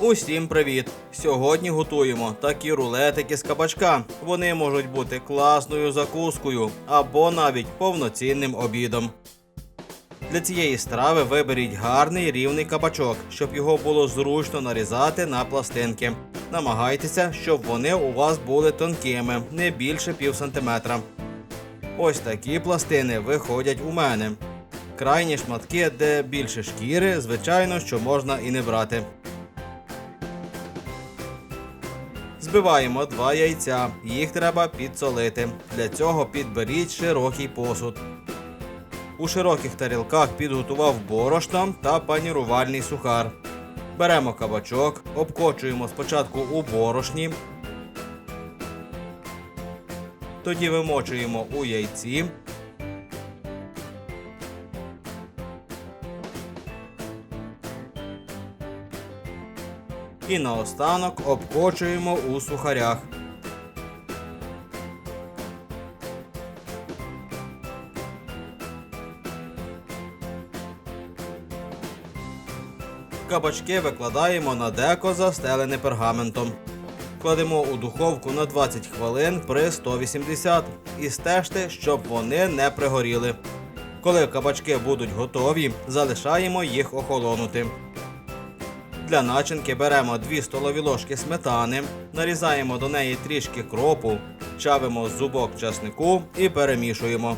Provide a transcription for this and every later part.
Усім привіт! Сьогодні готуємо такі рулетики з кабачка. Вони можуть бути класною закускою або навіть повноцінним обідом. Для цієї страви виберіть гарний рівний кабачок, щоб його було зручно нарізати на пластинки. Намагайтеся, щоб вони у вас були тонкими, не більше пів сантиметра. Ось такі пластини виходять у мене. Крайні шматки, де більше шкіри, звичайно, що можна і не брати. Збиваємо два яйця. Їх треба підсолити. Для цього підберіть широкий посуд. У широких тарілках підготував борошно та панірувальний сухар. Беремо кабачок, обкочуємо спочатку у борошні. Тоді вимочуємо у яйці. І наостанок обкочуємо у сухарях. Кабачки викладаємо на деко застелене пергаментом. Кладемо у духовку на 20 хвилин при 180 і стежте, щоб вони не пригоріли. Коли кабачки будуть готові, залишаємо їх охолонути. Для начинки беремо 2 столові ложки сметани, нарізаємо до неї трішки кропу, чавимо зубок часнику і перемішуємо.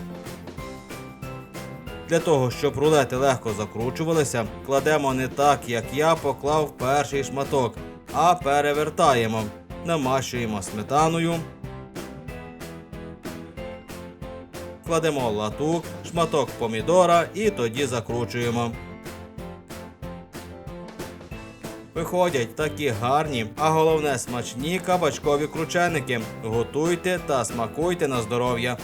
Для того, щоб рулети легко закручувалися, кладемо не так, як я поклав перший шматок, а перевертаємо. Намащуємо сметаною. Кладемо латук, шматок помідора і тоді закручуємо. Виходять такі гарні, а головне смачні кабачкові крученики. Готуйте та смакуйте на здоров'я.